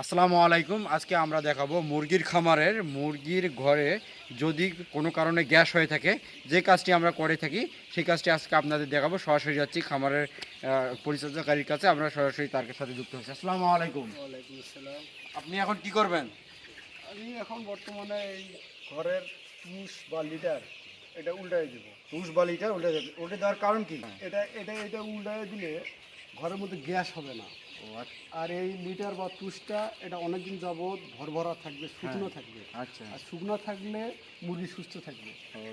আসসালামু আলাইকুম। আজকে আমরা দেখাবো মুরগির খামারের মুরগির ঘরে যদি কোনো কারণে গ্যাস হয়ে থাকে যে কাজটি আমরা করে থাকি সেই কাজটি আজকে আপনাদের দেখাবো। সরাসরি যাচ্ছি খামারের পরিচর্যাকারীর কাছে। আমরা সরাসরি তার সাথে যুক্ত হচ্ছি আসসালামু আলাইকুম। আপনি এখন কি করবেন? আমি এখন বর্তমানে এই ঘরের পুষ বা লিটার এটা উল্টাই দেবো। পুষ বা লিটার উল্টে দেবে। উল্টে দেওয়ার কারণ কি? এটা এটা এটা উল্টাই দিলে ঘরের মধ্যে গ্যাস হবে না। আচ্ছা, আর এই লিটার বা তুষটা এটা অনেকদিন যাবৎ ভরভরা থাকবে শুকনো থাকবে। আচ্ছা। আর শুকনো থাকলে মুরগি সুস্থ থাকবে।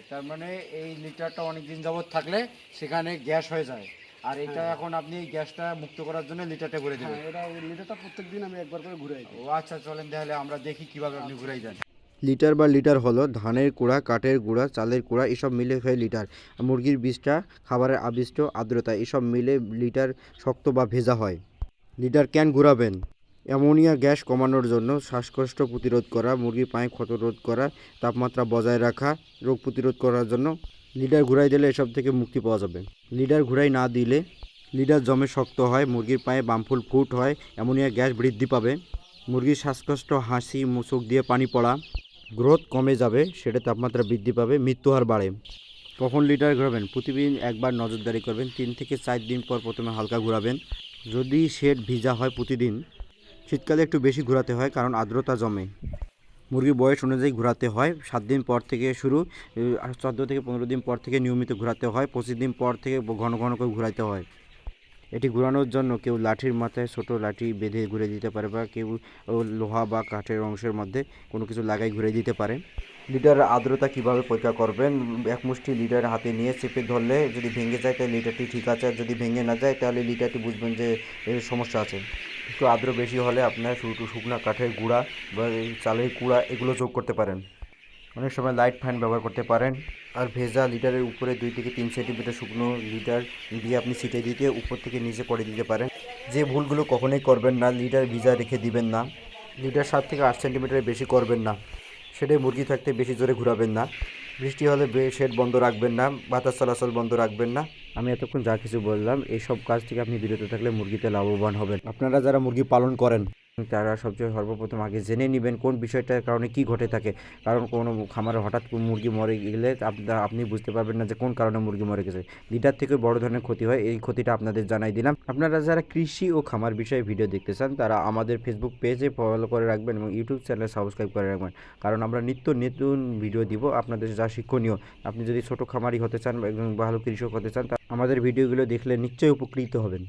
তার মানে এই লিটারটা অনেক দিন যাবত থাকলে সেখানে গ্যাস হয়ে যায়। আর এটা হ্যাঁ। এখন আপনি এই গ্যাসটা মুক্ত করার জন্য লিটারটা করে দেবেন। হ্যাঁ এটা লিটারটা প্রত্যেক দিন আমি একবার করে ঘুরাই ও আচ্ছা চলেন তাহলে আমরা দেখি কীভাবে আপনি ঘুরাই দেন। লিটার বা লিটার হলো ধানের কুড়া, কাঠের গুঁড়া, চালের কুড়া, এসব মিলে হয়ে লিটার। মুরগির বীজটা খাবারের আবিষ্ট আর্দ্রতা, এসব মিলে লিটার শক্ত বা ভেজা হয়। লিটার ক্যান ঘুরাবেন। অ্যামোনিয়া গ্যাস কমানোর জন্য শ্বাসকষ্ট প্রতিরোধ করা, মুরগির পায়ে ক্ষত রোধ করা, তাপমাত্রা বজায় রাখা, রোগ প্রতিরোধ করার জন্য লিডার ঘুরাই দিলে এসব থেকে মুক্তি পাওয়া যাবে। লিডার ঘুরাই না দিলে লিডার জমে শক্ত হয়, মুরগির পায়ে বামফুল ফুট হয়, অ্যামোনিয়া গ্যাস বৃদ্ধি পাবে। মুরগির শ্বাসকষ্ট, হাসি মুসুক দিয়ে পানি পড়া গ্রোথ কমে যাবে, সেটা তাপমাত্রা বৃদ্ধি পাবে, মৃত্যু হার বাড়ে। কখন লিটার ঘোরাবেন? প্রতিদিন একবার নজরদারি করবেন, তিন থেকে চার দিন পর প্রথমে হালকা ঘোরাবেন। যদি শেড ভিজা হয় প্রতিদিন, শীতকালে একটু বেশি ঘোরাতে হয় কারণ আর্দ্রতা জমে। মুরগির বয়স অনুযায়ী ঘোরাতে হয়, সাত দিন পর থেকে শুরু চোদ্দ থেকে পনেরো দিন পর থেকে নিয়মিত ঘোরাতে হয়, পঁচিশ দিন পর থেকে ঘন ঘন করে ঘোরাতে হয়। এটি ঘোরানোর জন্য কেউ লাঠির মাথায় ছোট লাঠি বেঁধে ঘুরে দিতে পারে বা কেউ লোহা বা কাঠের অংশের মধ্যে কোনো কিছু লাগাই ঘুরে দিতে পারে। লিটার আর্দ্রতা কীভাবে পরীক্ষা করবেন? এক মুষ্টি লিটার হাতে নিয়ে চেপে ধরলে যদি ভেঙে যায়, তাহলে লিটারটি ঠিক আছে। আর যদি ভেঙে না যায়, তাহলে লিটারটি বুঝবেন যে সমস্যা আছে। একটু আর্দ্র বেশি হলে আপনার শুকনো শুকনা কাঠের গুঁড়া বা চালের কুড়া এগুলো যোগ করতে পারেন। অনেক সময় লাইট ফ্যান ব্যবহার করতে পারেন। আর ভেজা লিটারের উপরে দুই থেকে তিন সেন্টিমিটার শুকনো লিটার দিয়ে আপনি ছিটে দিতে, উপর থেকে নিচে পড়ে দিতে পারেন। যে ভুলগুলো কখনোই করবেন না, লিটার ভিজা রেখে দিবেন না। লিটার সাত থেকে আট সেন্টিমিটারের বেশি করবেন না। শেডে মুরগি থাকতে বেশি জোরে ঘোরাবেন না। বৃষ্টি হলে শেড বন্ধ রাখবেন না, বাতাস চলাচল বন্ধ রাখবেন না। আমি এতক্ষণ যা কিছু বললাম এই সব কাজ থেকে আপনি বিরত থাকলে মুরগিতে লাভবান হবেন। আপনারা যারা মুরগি পালন করেন তারা সবচেয়ে সর্বপ্রথম আগে জেনে নেবেন কোন বিষয়টার কারণে কি ঘটে থাকে। কারণ কোনো খামারে হঠাৎ মুরগি মরে গেলে আপনি বুঝতে পারবেন না যে কোন কারণে মুরগি মরে গেছে। লিটার থেকে বড় ধরনের ক্ষতি হয়, এই ক্ষতিটা আপনাদের জানাই দিলাম। আপনারা যারা কৃষি ও খামার বিষয়ে ভিডিও দেখতে চান, তারা আমাদের ফেসবুক পেজে ফলো করে রাখবেন এবং ইউটিউব চ্যানেল সাবস্ক্রাইব করে রাখবেন। কারণ আমরা নিত্য নতুন ভিডিও দিব আপনাদের যা শিক্ষণীয়। আপনি যদি ছোট খামারি হতে চান বা একজন ভালো কৃষক হতে চান, তা আমাদের ভিডিওগুলো দেখলে নিশ্চয়ই উপকৃত হবেন।